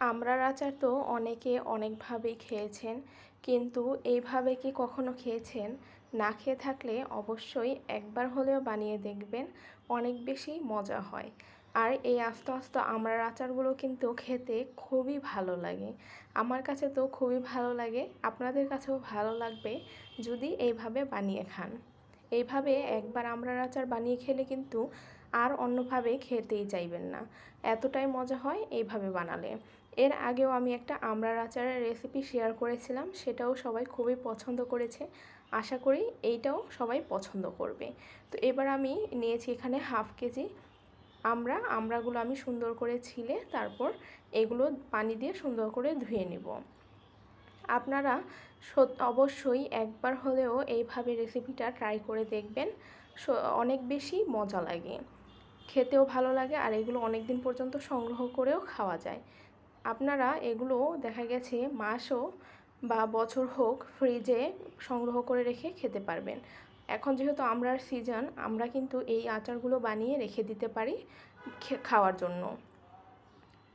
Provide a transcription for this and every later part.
আমড়ার আচার তো অনেকে অনেকভাবেই খেয়েছেন, কিন্তু এইভাবে কি কখনো খেয়েছেন? না খেয়ে থাকলে অবশ্যই একবার হলেও বানিয়ে দেখবেন, অনেক বেশি মজা হয়। আর এই আস্ত আস্ত আমড়ার আচারগুলো কিন্তু খেতে খুবই ভালো লাগে। আমার কাছে তো খুবই ভালো লাগে, আপনাদের কাছেও ভালো লাগবে যদি এইভাবে বানিয়ে খান। এইভাবে একবার আমড়ার আচার বানিয়ে খেলে কিন্তু আর অন্যভাবে খেতেই চাইবেন না। এতটাই মজা হয় এইভাবে বানালে। এর আগেও আমি একটা আমড়ার আচারের রেসিপি শেয়ার করেছিলাম, সেটাও সবাই খুবই পছন্দ করেছে। আশা করি এইটাও সবাই পছন্দ করবে। তো এবার আমি নিয়েছি এখানে হাফ কেজি আমরা আমড়াগুলো আমি সুন্দর করে ছিলে, তারপর এগুলো পানি দিয়ে সুন্দর করে ধুয়ে নেব। আপনারা অবশ্যই একবার হলেও এইভাবে রেসিপিটা ট্রাই করে দেখবেন। অনেক বেশি মজা লাগে। খেতেও ভালো লাগে, আর এগুলো অনেক দিন পর্যন্ত সংগ্রহ করেও খাওয়া যায়। আপনারা এগুলো দেখা গেছে মাসও বা বছর হোক ফ্রিজে সংগ্রহ করে রেখে খেতে পারবেন। এখন যেহেতু আমরার সিজন আমরা কিন্তু এই আচারগুলো বানিয়ে রেখে দিতে পারি খাওয়ার জন্য।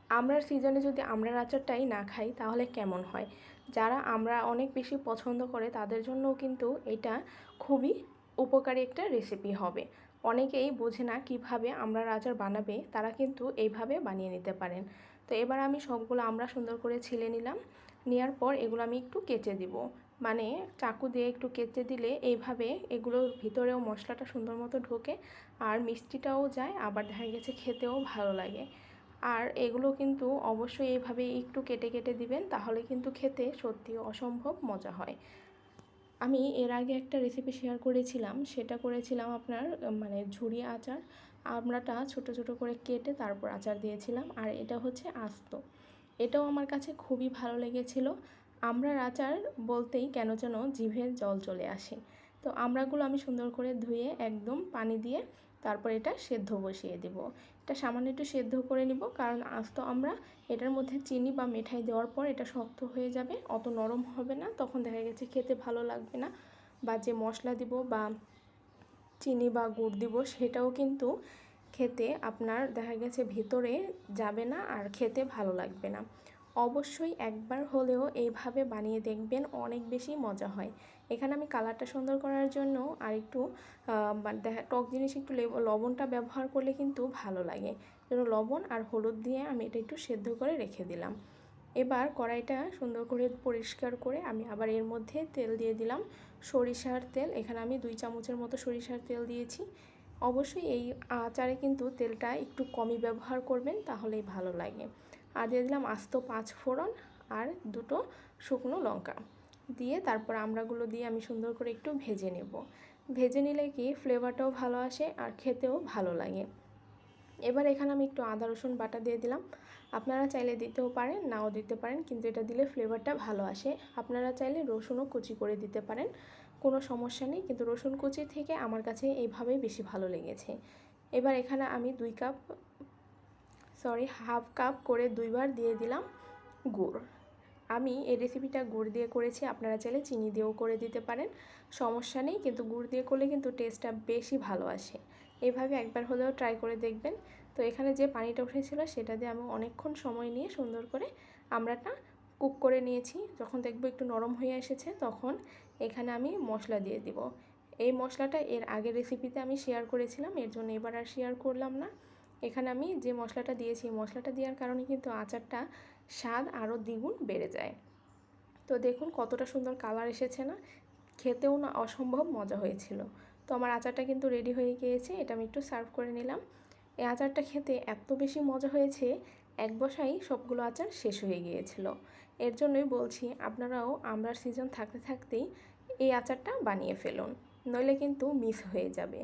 আমরার সিজনে যদি আমরার আচারটাই না খাই, তাহলে কেমন হয়? যারা আমরা অনেক বেশি পছন্দ করে, তাদের জন্যও কিন্তু এটা খুবই উপকারী একটা রেসিপি হবে। অনেকেই বোঝে না কীভাবে আমরার আচার বানাবে, তারা কিন্তু এইভাবে বানিয়ে নিতে পারেন। তো এবার আমি সবগুলো আমরা সুন্দর করে ছিলে নিলাম। নেওয়ার পর এগুলো আমি একটু কেচে দিব। মানে চাকু দিয়ে একটু কেচে দিলে এইভাবে এগুলোর ভিতরেও মশলাটা সুন্দর মতো ঢোকে আর মিষ্টিটাও যায়, আবার দেখা গেছে খেতেও ভালো লাগে। আর এগুলো কিন্তু অবশ্যই এইভাবে একটু কেটে কেটে দিবেন, তাহলে কিন্তু খেতে সত্যি অসম্ভব মজা হয়। আমি এর আগে একটা রেসিপি শেয়ার করেছিলাম, সেটা করেছিলাম আপনার মানে ঝুড়ি আচার। আমড়াটা ছোট ছোট করে কেটে তারপর আচার দিয়েছিলাম। আর এটা হচ্ছে আস্ত। এটাও আমার কাছে খুবই ভালো লেগেছিল। আমড়ার আচার বলতেই কেন যেন জিভের জল চলে আসে। তো আমড়াগুলো আমি সুন্দর করে ধুয়ে একদম পানি দিয়ে তারপর এটা সেদ্ধ বসিয়ে দেব। এটা সামান্য একটু সেদ্ধ করে নিব কারণ আস্ত আমরা এটার মধ্যে চিনি বা মিঠাই দেওয়ার পর এটা শক্ত হয়ে যাবে, অত নরম হবে না, তখন দেখা গেছে খেতে ভালো লাগবে না। বা যে মশলা দিব বা চিনি বা গুড় দিব সেটাও কিন্তু খেতে আপনার দেখা গেছে ভিতরে যাবে না আর খেতে ভালো লাগবে না। অবশ্যই একবার হলেও এইভাবে বানিয়ে দেখবেন, অনেক বেশি মজা হয়। এখানে আমি কালারটা সুন্দর করার জন্য আর একটু দেখা, টক জিনিস একটু লবণটা ব্যবহার করলে কিন্তু ভালো লাগে। যেন লবণ আর হলুদ দিয়ে আমি এটা একটু সেদ্ধ করে রেখে দিলাম। এবার কড়াইটা সুন্দর করে পরিষ্কার করে আমি আবার এর মধ্যে তেল দিয়ে দিলাম। সরিষার তেল, এখানে আমি দুই চামচের মতো সরিষার তেল দিয়েছি। অবশ্যই এই আচারে কিন্তু তেলটা একটু কমই ব্যবহার করবেন, তাহলেই ভালো লাগে। আর দিয়ে দিলাম আস্ত পাঁচ ফোড়ন আর দুটো শুকনো লঙ্কা। দিয়ে তারপর আমড়াগুলো দিয়ে আমি সুন্দর করে একটু ভেজে নেব। ভেজে নিলে কি ফ্লেভারটাও ভালো আসে আর খেতেও ভালো লাগে। এবার এখানে আমি একটু আদা, রসুন, বাটা দিয়ে দিলাম। আপনারা চাইলে দিতেও পারেন, নাও দিতে পারেন, কিন্তু এটা দিলে ফ্লেভারটা ভালো আসে। আপনারা চাইলে রসুনও কুচি করে দিতে পারেন, কোনো সমস্যা নেই, কিন্তু রসুন কুচি থেকে আমার কাছে এইভাবেই বেশি ভালো লেগেছে। এবার এখানে আমি দুই কাপ সরি হাফ কাপ করে দুইবার দিয়ে দিলাম গুড়। আমি এই রেসিপিটা গুড় দিয়ে করেছি, আপনারা চাইলে চিনি দিয়েও করে দিতে পারেন, সমস্যা নেই, কিন্তু গুড় দিয়ে করলে কিন্তু টেস্টটা বেশি ভালো আসে। এভাবে একবার হলেও ট্রাই করে দেখবেন। তো এখানে যে পানিটা উঠেছিল, সেটা দিয়ে আমি অনেকক্ষণ সময় নিয়ে সুন্দর করে আমরাটা কুক করে নিয়েছি। যখন দেখব একটু নরম হয়ে এসেছে, তখন এখানে আমি মশলা দিয়ে দিব। এই মশলাটা এর আগের রেসিপিতে আমি শেয়ার করেছিলাম, এর জন্য এবার আর শেয়ার করলাম না। এখানে আমি যে মশলাটা দিয়েছি মশলাটা দেওয়ার কারণে কিন্তু আচারটা স্বাদ আরও দ্বিগুণ বেড়ে যায়। তো দেখুন কতটা সুন্দর কালার এসেছে না? খেতেও না অসম্ভব মজা হয়েছিল। তো আমার আচারটা কিন্তু রেডি হয়ে গিয়েছে, এটা আমি একটু সার্ভ করে নিলাম। এই আচারটা খেতে এত বেশি মজা হয়েছে, এক বসাই সবগুলো আচার শেষ হয়ে গিয়েছিল। এর জন্যই বলছি, আপনারাও আমরার সিজন থাকতে থাকতেই এই আচারটা বানিয়ে ফেলুন, নইলে কিন্তু মিস হয়ে যাবে।